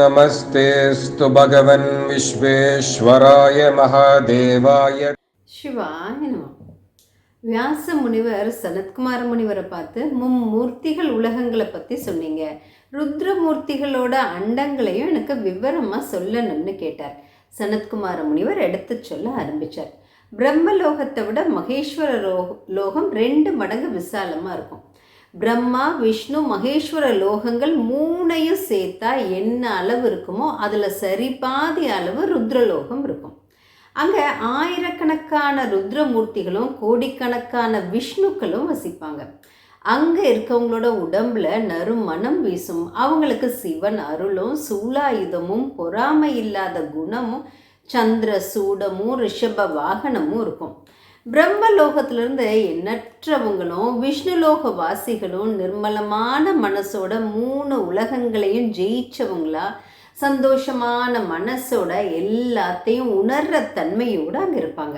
नमस्तेऽस्तु भगवन् विश्वेश्वराय महादेवाय சிவாய நம வியாச முனிவர் சனத்குமார முனிவரை பார்த்து மும்மூர்த்திகள் உலகங்களை பற்றி சொன்னீங்க ருத்ரமூர்த்திகளோட அண்டங்களையும் எனக்கு விவரமாக சொல்லணும்னு கேட்டார் சனத்குமார முனிவர் எடுத்து சொல்ல ஆரம்பித்தார் பிரம்மலோகத்தை விட மகேஸ்வர லோக லோகம் ரெண்டு மடங்கு விசாலமாக இருக்கும் பிரம்மா விஷ்ணு மகேஸ்வர லோகங்கள் மூணையும் சேர்த்தா என்ன அளவு இருக்குமோ அதில் சரி பாதி அளவு ருத்ரலோகம் இருக்கும். அங்கே ஆயிரக்கணக்கான ருத்ரமூர்த்திகளும் கோடிக்கணக்கான விஷ்ணுக்களும் வசிப்பாங்க. அங்கே இருக்கவங்களோட உடம்புல நறுமணம் வீசும். அவங்களுக்கு சிவன் அருளும் சூலாயுதமும் பொறாமை இல்லாத குணமும் சந்திர சூடமும் ரிஷப வாகனமும் இருக்கும். பிரம்மலோகத்திலிருந்து எண்ணற்றவங்களும் விஷ்ணுலோக வாசிகளும் நிர்மலமான மனசோட மூணு உலகங்களையும் ஜெயிச்சவங்களா சந்தோஷமான மனசோட எல்லாத்தையும் உணர்ற தன்மையோடு அங்கே இருப்பாங்க.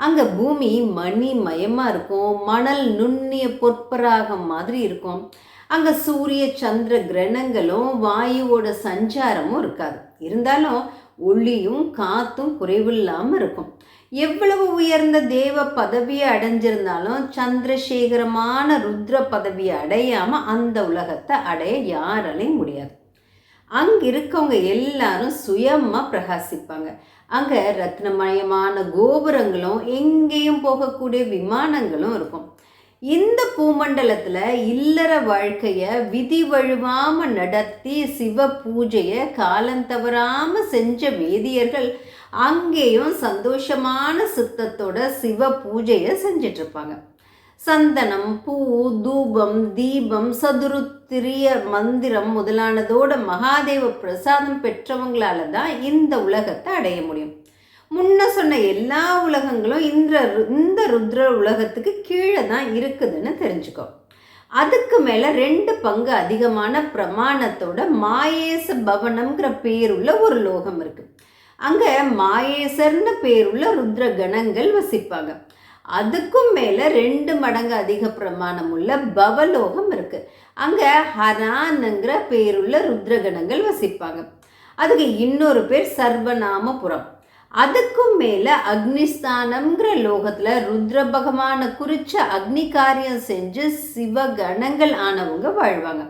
அங்கே பூமி மணி மயமாக இருக்கும் மணல் நுண்ணிய பொற்பராகம் மாதிரி இருக்கும். அங்கே சூரிய சந்திர கிரணங்களும் வாயுவோட சஞ்சாரமும் இருக்காது. இருந்தாலும் ஒளியும் காத்தும் குறைவில்லாமல் இருக்கும். எவ்வளவு உயர்ந்த தேவ பதவியை அடைஞ்சிருந்தாலும் சந்திரசேகரமான ருத்ர பதவியை அடையாமல் அந்த உலகத்தை அடைய யாராலையும் முடியாது. அங்கே இருக்கவங்க எல்லாரும் சுயமாக பிரகாசிப்பாங்க. அங்கே ரத்னமயமான கோபுரங்களும் எங்கேயும் போகக்கூடிய விமானங்களும் இருக்கும். இந்த பூமண்டலத்தில் இல்லற வாழ்க்கையை விதி வழுவாமல் நடத்தி சிவ பூஜையை காலந்தவறாமல் செஞ்ச வேதியர்கள் அங்கேயும் சந்தோஷமான சித்தத்தோட சிவ பூஜையை செஞ்சிட்ருப்பாங்க. சந்தனம் பூ தூபம் தீபம் சதுருத்திரிய மந்திரம் முதலானதோட மகாதேவ பிரசாதம் பெற்றவங்களால தான் இந்த உலகத்தை அடைய முடியும். முன்ன சொன்ன எல்லா உலகங்களும் இந்த இந்த ருத்ர உலகத்துக்கு கீழே தான் இருக்குதுன்னு தெரிஞ்சுக்கோ. அதுக்கு மேலே ரெண்டு பங்கு அதிகமான பிரமாணத்தோட மாயேச பவனம்ங்கிற பேருள்ள ஒரு லோகம் இருக்குது அங்கே மாயேசர்னு பேருள்ள ருத்ர கணங்கள் வசிப்பாங்க. அதுக்கும் மேலே ரெண்டு மடங்கு அதிக பிரமாணம் உள்ள பவலோகம் இருக்குது அங்கே ஹரானுங்கிற பேருள்ள ருத்ரகணங்கள் வசிப்பாங்க. அதுக்கு இன்னொரு பேர் சர்வநாமபுரம். அதுக்கும் மேலே அக்னிஸ்தானம்ங்கிற லோகத்தில் ருத்ர பகவானை குறித்த அக்னி காரியம் செஞ்சு சிவகணங்கள் ஆனவங்க வாழ்வாங்க.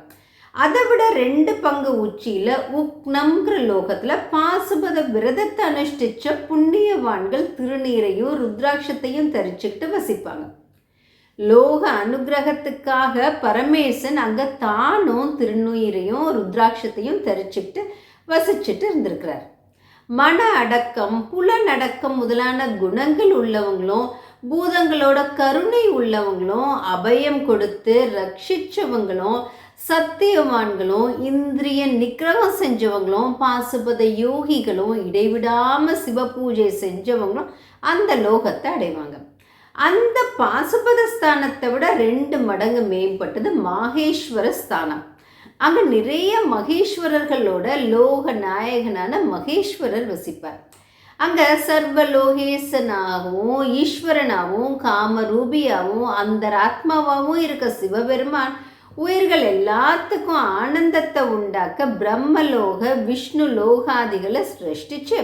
அதை விட ரெண்டு பங்கு உச்சியில் உக்னம்ங்கிற லோகத்தில் பாசுபத விரதத்தை அனுஷ்டிச்ச புண்ணியவான்கள் திருநீரையும் ருத்ராட்சத்தையும் தரிச்சுக்கிட்டு வசிப்பாங்க. லோக அனுகிரகத்துக்காக பரமேசன் அங்கே தானும் திருநீரையும் ருத்ராட்சத்தையும் தரிச்சுக்கிட்டு வசிச்சுட்டு இருந்திருக்கிறார். மன அடக்கம் புலனடக்கம் முதலான குணங்கள் உள்ளவங்களும் பூதங்களோட கருணை உள்ளவங்களும் அபயம் கொடுத்து ரட்சிச்சவங்களும் சத்தியவான்களும் இந்திரிய நிக்கிரகம் செஞ்சவங்களும் பாசுபத யோகிகளும் இடைவிடாமல் சிவ பூஜை செஞ்சவங்களும் அந்த லோகத்தை அடைவாங்க. அந்த பாசுபத ஸ்தானத்தை விட ரெண்டு மடங்கு மேம்பட்டது மாகேஸ்வர ஸ்தானம். அங்கே நிறைய மகேஸ்வரர்களோட லோக நாயகனான மகேஸ்வரர் வசிப்பார். அங்கே சர்வலோகேசனாகவும் ஈஸ்வரனாகவும் காமரூபியாகவும் அந்த ஆத்மாவாகவும் இருக்க சிவபெருமான் உயிர்கள் எல்லாத்துக்கும் ஆனந்தத்தை உண்டாக்க பிரம்மலோக விஷ்ணு லோகாதிகளை சிருஷ்டிச்சு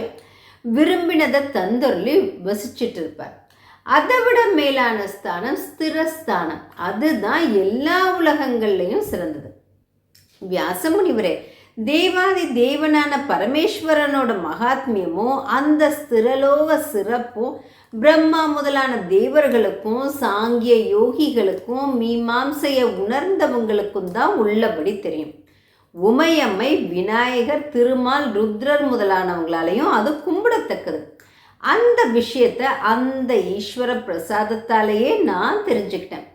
விரும்பினதை தந்தொருளி வசிச்சுட்டு இருப்பார் அதை விட மேலான ஸ்தானம் ஸ்திரஸ்தானம். அதுதான் எல்லா உலகங்கள்லையும் சிறந்தது. வியாசமுனிவரே தேவாதி தேவனான பரமேஸ்வரனோட மகாத்மியமும் அந்த ஸ்திரலோக சிறப்பும் பிரம்மா முதலான தேவர்களுக்கும் சாங்கிய யோகிகளுக்கும் மீமாம்சைய உணர்ந்தவங்களுக்கும் தான் உள்ளபடி தெரியும். உமையம்மை விநாயகர் திருமால் ருத்ரர் முதலானவங்களாலையும் அது கும்பிடத்தக்கது. அந்த விஷயத்தை அந்த ஈஸ்வர பிரசாதத்தாலேயே நான் தெரிஞ்சுக்கிட்டேன்.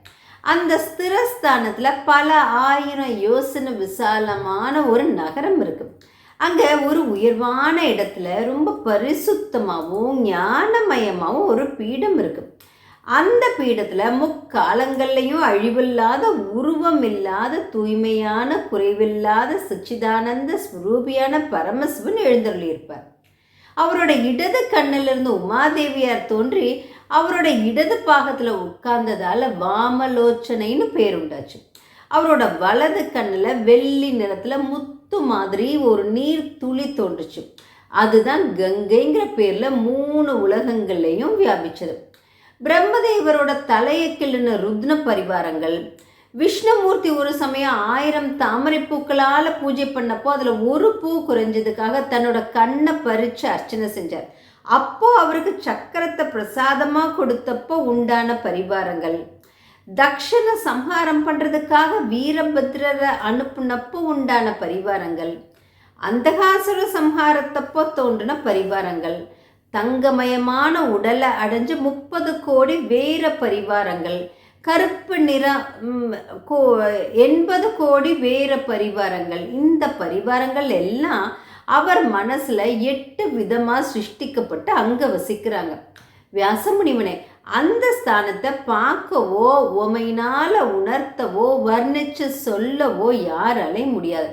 அந்த ஸ்திரஸ்தானத்தில் பல ஆயிரம் யோசனை விசாலமான ஒரு நகரம் இருக்குது அங்கே ஒரு உயர்வான இடத்துல ரொம்ப பரிசுத்தமாகவும் ஞானமயமாகவும் ஒரு பீடம் இருக்குது அந்த பீடத்தில் முக்காலங்கள்லையும் அழிவில்லாத உருவம் இல்லாத தூய்மையான குறைவில்லாத சச்சிதானந்த ஸ்வரூபியான பரமசிவன் எழுந்தருளியிருப்பார். அவரோட இடது கண்ணிலிருந்து உமாதேவியார் தோன்றி அவரோட இடது பாகத்தில் உட்கார்ந்ததால் வாமலோச்சனைன்னு பேர் உண்டாச்சு. அவரோட வலது கண்ணில் வெள்ளி நிறத்தில் முத்து முத்து மாதிரி ஒரு நீர் துளி தோன்றுச்சு. அதுதான் கங்கைங்கிற பேரில் மூணு உலகங்கள்லையும் வியாபிச்சது. பிரம்மதேவரோட தலையை கிள்ளின ருத்ன பரிவாரங்கள் விஷ்ணுமூர்த்தி ஒரு சமயம் ஆயிரம் தாமரை பூக்களால் பூஜை பண்ணப்போ அதில் ஒரு பூ குறைஞ்சதுக்காக தன்னோட கண்ணை பறித்து அர்ச்சனை செஞ்சார். அப்போ அவருக்கு சக்கரத்தை பிரசாதமாக கொடுத்தப்போ உண்டான பரிவாரங்கள். தக்ஷண சம்ஹாரம் பண்ணுறதுக்காக வீரபத்ரரை அனுப்புனப்போ உண்டான பரிவாரங்கள். அந்தகாசுர சம்ஹாரத்தப்போ தோன்றின பரிவாரங்கள். தங்கமயமான உடலை அடைஞ்சு முப்பது கோடி வேற பரிவாரங்கள். கருப்பு நிறம் கோ- எண்பது கோடி வேற பரிவாரங்கள். இந்த பரிவாரங்கள் எல்லாம் அவர் மனசுல எட்டு விதமா சிருஷ்டிக்கப்பட்டு அங்க வசிக்கிறாங்க. வியாசமுனிவனே அந்த ஸ்தானத்தை பார்க்கவோ உமையினால உணர்த்தவோ வர்ணிச்சு சொல்லவோ யாராலையும் முடியாது.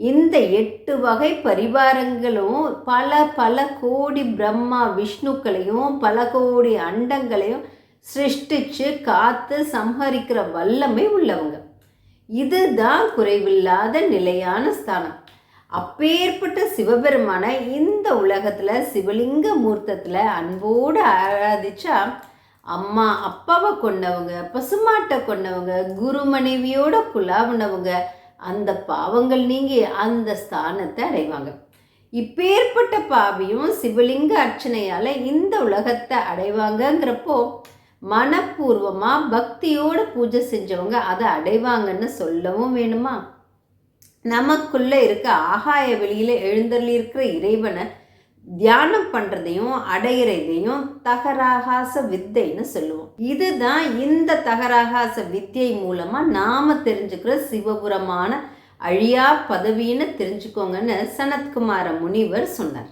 இந்த எட்டு வகை பரிவாரங்களும் பல பல கோடி பிரம்மா விஷ்ணுக்களையும் பல கோடி அண்டங்களையும் சிருஷ்டிச்சு காத்து சம்ஹரிக்கிற வல்லமை உள்ளவங்க. இதுதான் குறைவில்லாத நிலையான ஸ்தானம். அப்பேற்பட்ட சிவபெருமான இந்த உலகத்தில் சிவலிங்க மூர்த்தத்தில் அன்போடு ஆராதிச்சா அம்மா அப்பாவை கொண்டவங்க பசுமாட்டை கொண்டவங்க குரு மனைவியோட குலாவினவங்க அந்த பாவங்கள் நீங்கி அந்த ஸ்தானத்தை அடைவாங்க. இப்பேற்பட்ட பாவியும் சிவலிங்க அர்ச்சனையால் இந்த உலகத்தை அடைவாங்கங்கிறப்போ மனப்பூர்வமாக பக்தியோட பூஜை செஞ்சவங்க அதை அடைவாங்கன்னு சொல்லவும் வேணுமா? நமக்குள்ளே இருக்க ஆகாய வெளியில் எழுந்தள்ளியிருக்கிற இறைவனை தியானம் பண்ணுறதையும் அடையிறதையும் தகராகாச வித்தைன்னு சொல்லுவோம். இதுதான் இந்த தகராகாச வித்தியை மூலமாக நாம் தெரிஞ்சுக்கிற சிவபுரமான அழியா பதவின்னு தெரிஞ்சுக்கோங்கன்னு சனத்குமார முனிவர் சொன்னார்.